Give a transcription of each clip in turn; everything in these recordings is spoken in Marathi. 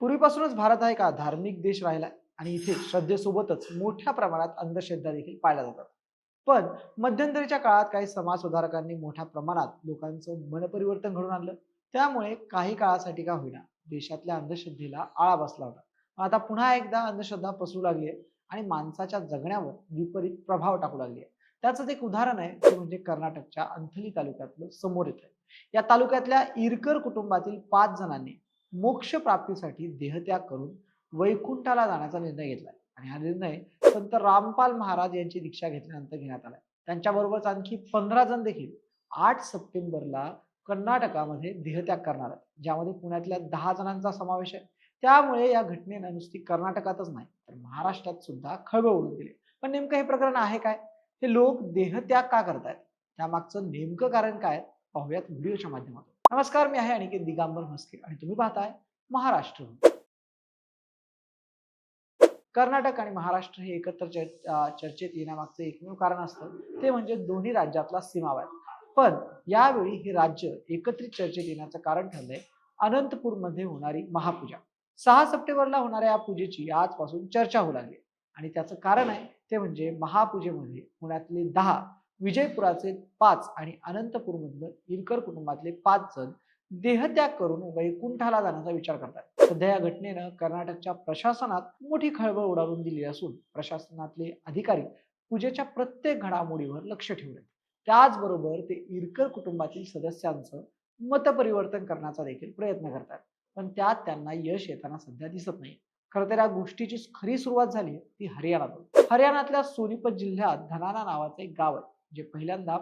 पूर्वीपासूनच भारत हा एक धार्मिक देश राहिला आणि इथे श्रद्धेसोबतच मोठ्या प्रमाणात अंधश्रद्धा देखील पाळल्या जातात. पण मध्यंतरीच्या काळात काही समाज सुधारकांनी मोठ्या प्रमाणात लोकांचं मनपरिवर्तन घडून आणलं. त्यामुळे काही काळासाठी का होईना देशातल्या अंधश्रद्धेला आळा बसला होता. आता पुन्हा एकदा अंधश्रद्धा पसरू लागली आहे आणि माणसाच्या जगण्यावर विपरीत प्रभाव टाकू लागली आहे. त्याचं एक उदाहरण आहे ते म्हणजे कर्नाटकच्या अंथली तालुक्यातलं समोर येत आहे या तालुक्यातल्या इरकर कुटुंबातील पाच जणांनी मोक्ष प्राप्तीसाठी देहत्याग करून वैकुंठाला जाण्याचा निर्णय घेतलाय. आणि हा निर्णय संत रामपाल महाराज यांची दीक्षा घेतल्यानंतर घेण्यात आलाय. त्यांच्याबरोबरच आणखी पंधरा जण देखील आठ सप्टेंबरला कर्नाटकामध्ये देहत्याग करणार आहेत. ज्यामध्ये पुण्यातल्या दहा जणांचा समावेश आहे. त्यामुळे या घटनेनं नुसती कर्नाटकातच नाही तर महाराष्ट्रात सुद्धा खळबळ उडून दिली पण नेमकं हे प्रकरण आहे काय? हे लोक देहत्याग का करतायत? त्यामागचं नेमकं कारण काय? पाहूयात व्हिडिओच्या माध्यमातून. नमस्कार मी आहे अनिकेत दिगांबर म्हस्के आणि तुम्ही पाहताय महाराष्ट्र. कर्नाटक आणि महाराष्ट्र हे एकत्र चर्चेत येण्यामागचं एकमेव कारण असतं. ते म्हणजे दोन्ही राज्यातला सीमावाद. पण यावेळी हे राज्य एकत्रित चर्चेत येण्याचं कारण ठरलंय. अनंतपूरमध्ये होणारी महापूजा. सहा सप्टेंबरला होणाऱ्या या पूजेची आजपासून चर्चा होऊ लागली. आणि त्याचं कारण आहे ते म्हणजे महापूजेमध्ये पुण्यातले दहा विजयपुराचे पाच आणि अनंतपूरमधलं इरकर कुटुंबातले पाच जण देहत्याग करून वैकुंठाला जाण्याचा विचार करतात. सध्या या घटनेनं कर्नाटकच्या प्रशासनात मोठी खळबळ उडावून दिली असून प्रशासनातले अधिकारी पूजेच्या प्रत्येक घडामोडीवर लक्ष ठेवले त्याचबरोबर ते इरकर कुटुंबातील सदस्यांचं मतपरिवर्तन करण्याचा देखील प्रयत्न करतात. पण त्यात त्यांना यश येताना सध्या दिसत नाही खरं तर या गोष्टीची खरी सुरुवात झाली ती हरियाणातून. हरियाणातल्या सोनीपत जिल्ह्यात धनाना नावाचं एक गाव आहे. जे पहिल्यांदा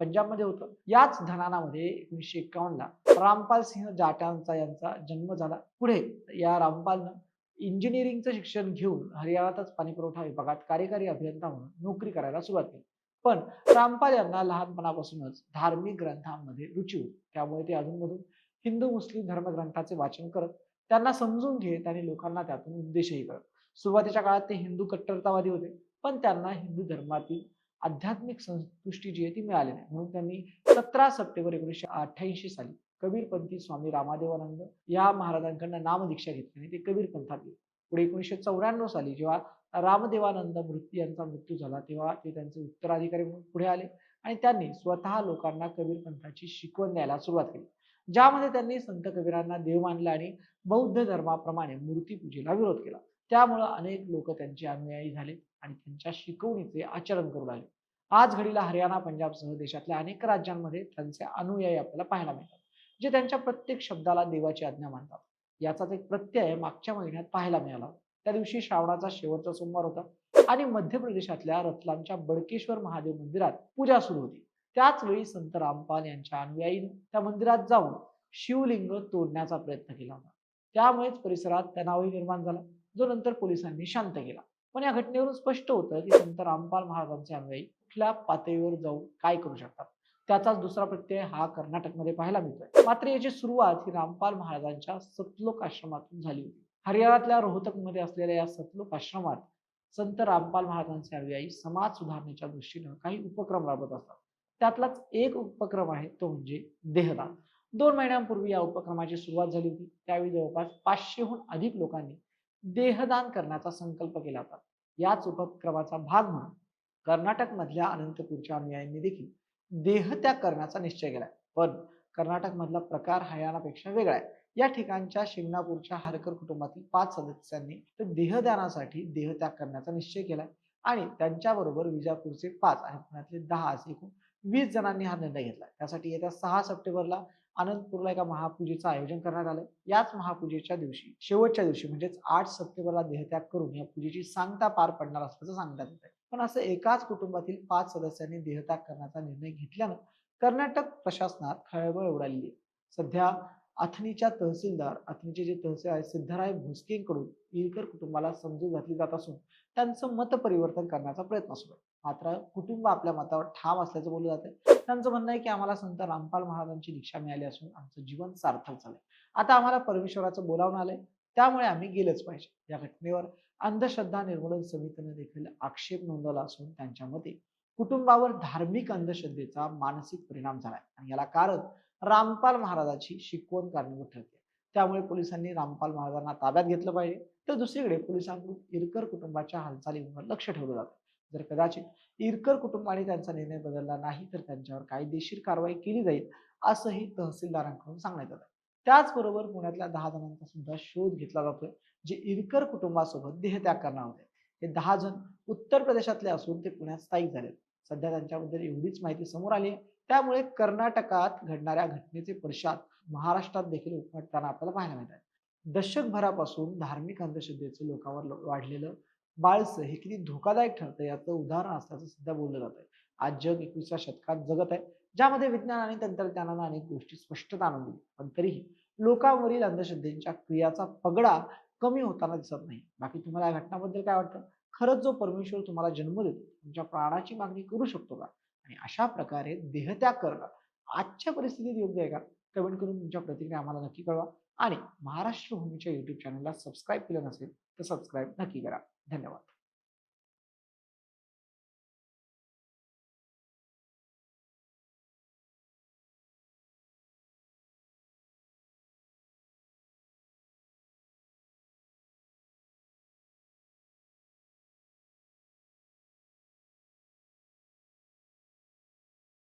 पंजाबमध्ये होतं याच धनानामध्ये एकोणीसशे एकावन्नला रामपाल सिंह जाटांचा यांचा जन्म झाला. पुढे या रामपालनं इंजिनिअरिंगचं शिक्षण घेऊन हरियाणातच पाणीपुरवठा विभागात कार्यकारी अभियंता म्हणून नोकरी करायला सुरुवात केली. पण रामपाल यांना लहानपणापासूनच धार्मिक ग्रंथांमध्ये रुची होती. त्यामुळे ते अधूनमधून हिंदू मुस्लिम धर्मग्रंथाचे वाचन करत त्यांना समजून घेत आणि लोकांना त्यातून उद्देशही करत. सुरुवातीच्या काळात ते हिंदू कट्टरतावादी होते पण त्यांना हिंदू धर्मातील आध्यात्मिक संतुष्टी जी आहे ती मिळाली नाही. म्हणून त्यांनी सतरा सप्टेंबर एकोणीसशे अठ्ठ्याऐंशी साली कबीरपंथी स्वामी रामादेवानंद या महाराजांकडनं नामदीक्षा घेतली आणि ते कबीरपंथात गेले. पुढे एकोणीसशे चौऱ्याण्णव साली जेव्हा रामदेवानंद मृत्यू यांचा मृत्यू झाला तेव्हा ते त्यांचे उत्तराधिकारी म्हणून पुढे आले आणि त्यांनी स्वतः लोकांना कबीरपंथाची शिकवण द्यायला सुरुवात केली. ज्यामध्ये त्यांनी संत कबीरांना देव मानला आणि बौद्ध धर्माप्रमाणे मूर्तीपूजेला विरोध केला. त्यामुळं अनेक लोक त्यांचे अनुयायी झाले आणि त्यांच्या शिकवणीचे आचरण करू लागले. आज घडीला हरियाणा पंजाबसह देशातल्या अनेक राज्यांमध्ये त्यांचे अनुयायी आपल्याला पाहायला मिळतात जे त्यांच्या प्रत्येक शब्दाला देवाची आज्ञा मानतात. याचाच एक प्रत्यय मागच्या महिन्यात पाहायला मिळाला. त्या दिवशी श्रावणाचा शेवटचा सोमवार होता आणि मध्य प्रदेशातल्या रतलामच्या बडकेश्वर महादेव मंदिरात पूजा सुरू होती. त्याच वेळी संत रामपाल यांच्या अनुयायी त्या मंदिरात जाऊन शिवलिंग तोडण्याचा प्रयत्न केला होता. त्यामुळेच परिसरात तणावही निर्माण झाला. जो नंतर पोलिसांनी शांत केला. पण या घटनेवरून स्पष्ट होतं की संत रामपाल महाराजांचे अनुयायी कुठल्या पातळीवर जाऊन काय करू शकतात? त्याचाच दुसरा प्रत्यय हा कर्नाटकमध्ये पाहायला मिळतोय. मात्र याची सुरुवात ही रामपाल महाराजांच्या सतलोक आश्रमातून झाली होती. हरियाणातल्या रोहतकमध्ये असलेल्या या सतलोक आश्रमात संत रामपाल महाराजांचे अनुयायी समाज सुधारणेच्या दृष्टीनं काही उपक्रम राबवत असतात. त्यातलाच एक उपक्रम आहे तो म्हणजे देहदान. दोन महिन्यांपूर्वी या उपक्रमाची सुरुवात झाली होती. त्यावेळी जवळपास पाचशेहून अधिक लोकांनी देहदान करण्याचा संकल्प केला होता. याच उपक्रमाचा भाग म्हणून कर्नाटक मधल्या अनंतपूरच्या अनुयायांनी देखील देहत्याग करण्याचा निश्चय केलाय. पण कर्नाटक मधला प्रकार हयानापेक्षा वेगळा आहे. या ठिकाणच्या शिंगणापूरच्या हरकर कुटुंबातील पाच सदस्यांनी तर देहदानासाठी देहत्याग करण्याचा निश्चय केलाय. आणि त्यांच्याबरोबर विजापूरचे पाच आणि पुण्यातले दहा असे एकूण वीस जणांनी हा निर्णय घेतला त्यासाठी येत्या सहा सप्टेंबरला आनंदपूरला एका महापूजेचं आयोजन करण्यात आलं याच महापूजेच्या दिवशी शेवटच्या दिवशी म्हणजेच आठ सप्टेंबरला देहत्याग करून या पूजेची सांगता पार पडणार असल्याचं सांगण्यात येत आहे पण असं एकाच कुटुंबातील पाच सदस्यांनी देहत्याग करण्याचा निर्णय घेतल्यानं कर्नाटक प्रशासनात खळबळ उडाली आहे. सध्या अथणीच्या तहसीलदार अथणीचे जे तहसील आहे सिद्धराय भोसकेंकडून इरकर कुटुंबाला समजून घातली जात असून त्यांचं मत परिवर्तन करण्याचा प्रयत्न सुरू आहे. मात्र कुटुंब आपल्या मतावर ठाम असल्याचं बोललं जातं त्यांचं म्हणणं आहे की आम्हाला संत रामपाल महाराजांची दीक्षा मिळाली असून आमचं जीवन सार्थक झालंय. आता आम्हाला परमेश्वराचं बोलावून आलंय. त्यामुळे आम्ही गेलंच पाहिजे. या घटनेवर अंधश्रद्धा निर्मूलन समितीने देखील आक्षेप नोंदवला असून त्यांच्या मते कुटुंबावर धार्मिक अंधश्रद्धेचा मानसिक परिणाम झालाय. आणि याला कारण रामपाल महाराजाची शिकवण कारणीभूत ठरते. त्यामुळे पोलिसांनी रामपाल महाराजांना ताब्यात घेतलं पाहिजे. तर दुसरीकडे पोलिसांकडून इरकर कुटुंबाच्या हालचालींवर लक्ष ठेवलं जातं. जर कदाचित इरकर कुटुंबाने त्यांचा निर्णय बदलला नाही तर त्यांच्यावर कायदेशीर कारवाई केली जाईल असंही तहसीलदारांकडून सांगण्यात आलं. त्याचबरोबर पुण्यातल्या दहा जणांचा सुद्धा शोध घेतला जातोय जे इरकर कुटुंबासोबत देहत्याग करणार होते. हे दहा जण उत्तर प्रदेशातले असून ते पुण्यात स्थायिक झाले सध्या त्यांच्याबद्दल एवढीच माहिती समोर आली आहे. त्यामुळे कर्नाटकात घडणाऱ्या घटनेचे पडसाद महाराष्ट्रात देखील उमटताना आपल्याला पाहायला मिळत आहे. दशकभरापासून धार्मिक अंधश्रद्धेचं लोकांवर वाढलेलं बाळसं हे किती धोकादायक ठरतं याचं उदाहरण असल्याचं सध्या बोललं जात आहे आज जग एकविसव्या शतकात जगत आहे ज्यामध्ये विज्ञान आणि तंत्रज्ञानानं अनेक गोष्टी स्पष्टता आणून दिली. पण तरीही लोकांवरील अंधश्रद्धेच्या क्रियाचा पगडा कमी होताना दिसत नाही. बाकी तुम्हाला या घटनाबद्दल काय वाटतं? खरंच जो परमेश्वर तुम्हाला जन्म देतो तुमच्या प्राणाची मागणी करू शकतो का? आणि अशा प्रकारे देहत्याग करणं आजच्या परिस्थितीत योग्य आहे का? कमेंट करून तुमच्या प्रतिक्रिया आम्हाला नक्की कळवा. आणि महाराष्ट्र भूमीच्या युट्यूब चॅनलला सबस्क्राईब केलं नसेल तर सबस्क्राईब नक्की करा. धन्यवाद.